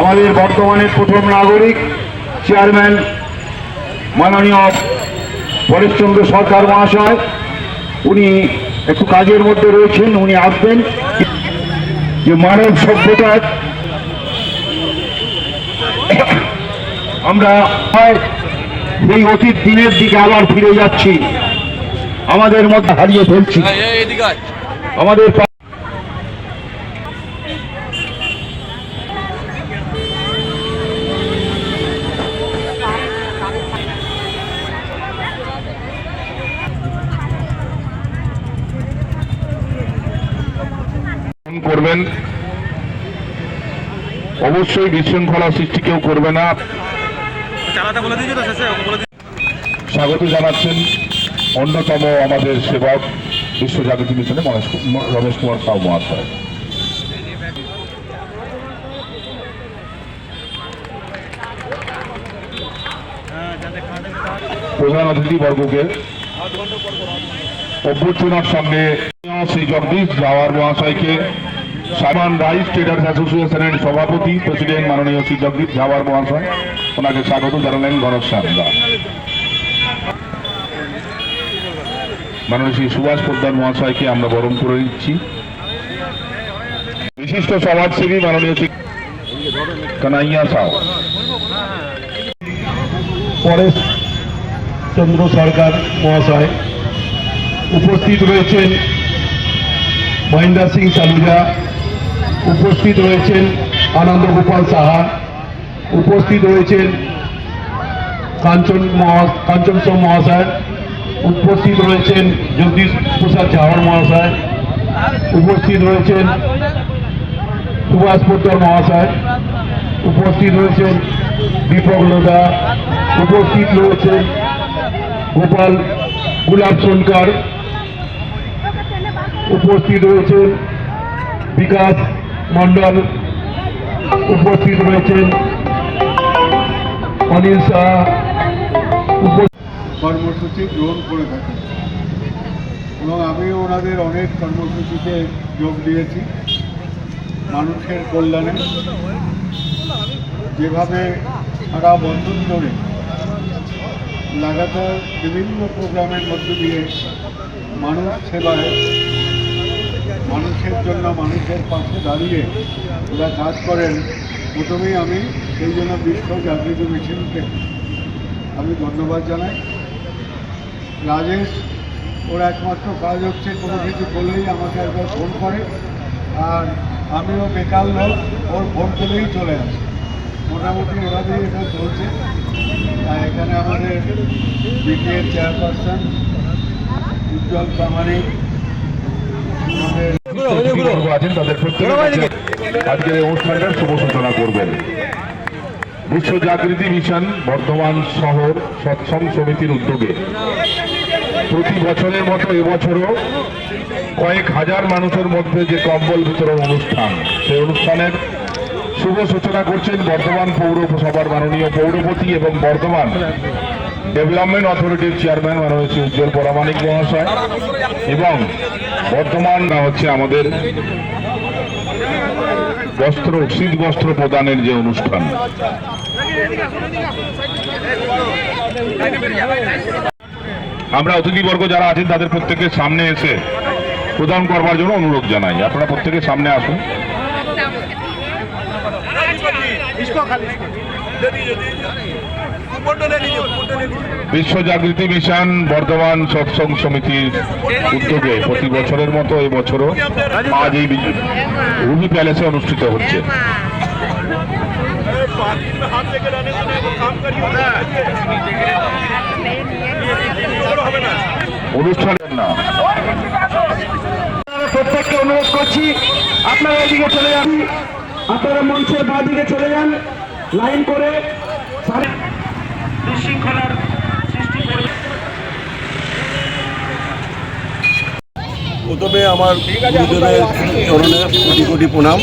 আমাদের বর্তমানের প্রথম নাগরিক চেয়ারম্যান মাননীয় পরেশচন্দ্র সরকার মহাশয়। উনি একটু কাজের মধ্যে রয়েছেন উনি আসবেন। যে মানব সভ্যতার আমরা এই অতীত দিনের দিকে আবার ফিরে যাচ্ছি। আমাদের মধ্যে হারিয়ে ফেলছি। আমাদের করবেন। অবশ্যই বিশৃঙ্খলা সৃষ্টি কেউ করবে না। স্বাগত জানাচ্ছেন অন্যতম আমাদের সেবক বিশ্ব জাগৃতি মিশনে রমেশ কুমার সাউ মহাশয়। প্রধান অতিথি বর্গকে অভ্যর্থনার সঙ্গে শ্রী জগদীশ জাওয়ার মহাশয়কে সামান রাইস, ট্রেডার্স অ্যাসোসিয়েশনের সভাপতি, প্রেসিডেন্ট মাননীয় শ্রী জগদীশ জাওয়ার মহাশয়। ওনাকে স্বাগত জানালেন ঘনশ্যাম দাস মাননীয় শ্রী সুভাষ পোদ্দার মহাশয়কে আমরা বরণ করে নিচ্ছি। বিশিষ্ট সমাজসেবী মাননীয় শ্রী কানাইয়া সাউ। পরেশ চন্দ্র সরকার মহাশয় উপস্থিত রয়েছেন মহেন্দ্র সিং সালুজা। উপস্থিত রয়েছেন আনন্দ গোপাল সাহা, উপস্থিত রয়েছেন কাঞ্চন কাঞ্চন সোম মহাশয়, উপস্থিত রয়েছেন জগদীশ প্রসাদ ঝাওয়ার মহাশয়, উপস্থিত রয়েছেন সুভাষ পোদ্দার মহাশয়, উপস্থিত রয়েছেন দীপক লোদা উপস্থিত রয়েছেন গোপাল গুলাব সোনকার, উপস্থিত রয়েছেন বিকাশ মন্ডল উপস্থিত রয়েছেন। অনিল শাহ কর্মসূচি গ্রহণ করে থাকেন। এবং আমি ওনাদের অনেক কর্মসূচিতে যোগ দিয়েছি। মানুষের কল্যাণে। যেভাবে সারা বন্ধন ধরে লাগাতার বিভিন্ন প্রোগ্রামের মধ্য দিয়ে মানুষ সেবায় মানুষের জন্য, মানুষের পাশে দাঁড়িয়ে ওরা কাজ করেন, প্রথমেই আমি সেই জন্য বিশ্ব জাগৃতি মিছিলকে আমি ধন্যবাদ জানাই। রাজেশ, ওর একমাত্র কাজ হচ্ছে কোনো কিছু করলেই আমাকে একবার ফোন করে, আর আমিও বেকার লোক, ওর ফোন করলেই চলে আসে। মোটামুটি ওরা দিয়ে এটা চলছে। আর এখানে আমাদের বিটিএর চেয়ারপারসন উজ্জ্বল প্রামাণিক আছেন তাদের প্রত্যেকের কাছে আজকের এই অনুষ্ঠানটার শুভ সূচনা করবেন। বিশ্ব জাগৃতি মিশন বর্ধমান শহর সৎসং সমিতির উদ্যোগে। প্রতি বছরের মতো এবছরও কয়েক হাজার মানুষের মধ্যে যে কম্বল বিতরণ অনুষ্ঠান সেই অনুষ্ঠানের শুভ সূচনা করছেন বর্ধমান পৌরসভার মাননীয় পৌরপতি এবং বর্ধমান ডেভেলপমেন্ট অথরিটির চেয়ারম্যান মাননীয় শ্রী উজ্জ্বল পরামানিক মহাশয় এবং বর্তমান হচ্ছে আমাদের বস্ত্র শীত বস্ত্র প্রদানের যে অনুষ্ঠান। আমরা অতিথিবর্গ যারা আছেন তাদের প্রত্যেকের সামনে এসে প্রদান করবার জন্য অনুরোধ জানাই। আপনারা প্রত্যেকের সামনে আসুন। বিশ্ব জাগৃতি মিশন বর্ধমান সৎসং সমিতির উদ্যোগে প্রতি বছরের মতো এবছরও আজ এই রুবি প্যালেসে অনুষ্ঠিত হচ্ছে। অনুষ্ঠানের না। প্রত্যেককে অনুরোধ করছি, আপনারা এদিকে চলে যান। আপনারা মঞ্চের বাঁ দিকে চলে যান। লাইন করে বিশৃঙ্খলার সৃষ্টি প্রথমে আমার গুরুদেবের চরণে কোটি কোটি প্রণাম।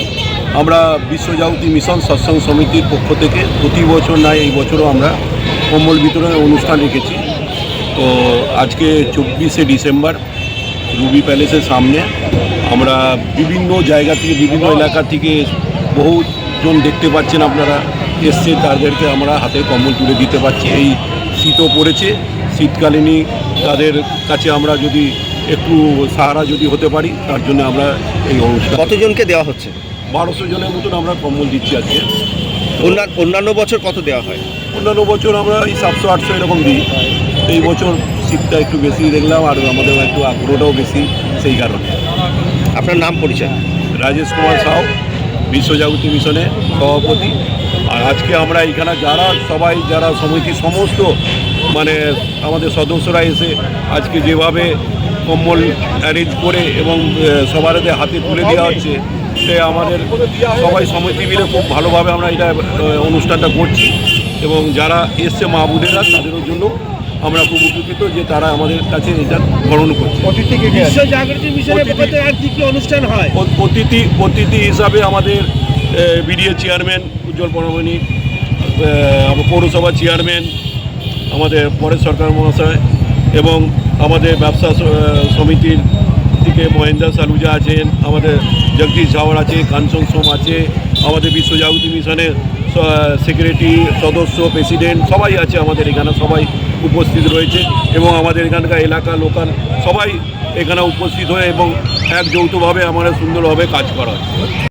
আমরা বিশ্বজাগতি মিশন সৎসঙ্গ সমিতির পক্ষ থেকে প্রতি বছর নয়, এই বছরও আমরা কম্বল বিতরণের অনুষ্ঠান রেখেছি। তো আজকে চব্বিশে ডিসেম্বর, রুবি প্যালেসের সামনে আমরা বিভিন্ন জায়গা থেকে, বিভিন্ন এলাকা থেকে বহু জন দেখতে পাচ্ছেন আপনারা। এসছে তাদেরকে আমরা হাতে কম্বল তুলে দিতে পারছি। এই শীতও পড়েছে শীতকালীনই তাদের কাছে আমরা যদি একটু সাহারা যদি হতে পারি তার জন্য আমরা এই অনুষ্ঠান কতজনকে দেওয়া হচ্ছে? বারোশো জনের মতন আমরা কম্বল দিচ্ছি আজকে। অন্যান্য বছর কত দেওয়া হয়? অন্যান্য বছর আমরা এই সাতশো আটশো এরকম দিই। এই বছর শীতটা একটু বেশি দেখলাম আর আমাদের একটু আগ্রহটাও বেশি সেই কারণে। আপনার নাম পরিচয়? রাজেশ কুমার সাউ বিশ্বজাগতি মিশনের সভাপতি। আজকে আমরা এখানে যারা সবাই যারা সমিতির সমস্ত মানে আমাদের সদস্যরা এসে আজকে যেভাবে কম্বল অ্যারেঞ্জ করে এবং সবার হাতে হাতে তুলে দেওয়া হচ্ছে সে আমাদের সবাই সমিতি মিলে খুব ভালোভাবে আমরা এটা অনুষ্ঠানটা করছি। এবং যারা এসছে মা বোনেরা তাদেরও জন্য আমরা খুব উপকৃত যে তারা আমাদের কাছে এটা গ্রহণ করছে। বিশ্ব জাগৃতি মিশনের পক্ষ থেকে আর কি কি অনুষ্ঠান হয়? অ- অতিথি অতিথি হিসাবে আমাদের বিডিএ চেয়ারম্যান উজ্জ্বল পরমাণিক পৌরসভা চেয়ারম্যান আমাদের পরেশ সরকার মহাশয় এবং আমাদের ব্যবসা সমিতির থেকে মহেন্দ্র সালুজা আছেন, আমাদের জগদীশ ঝাওয়ার আছে, কাঞ্চন সোম আছে, আমাদের বিশ্বজাগতি মিশনের সেক্রেটারি সদস্য প্রেসিডেন্ট সবাই আছে আমাদের এখানে, সবাই উপস্থিত রয়েছে এবং আমাদের এখানকার এলাকা, লোকাল সবাই এখানে উপস্থিত হয়ে এবং এক যৌথভাবে আমরা সুন্দরভাবে কাজ করা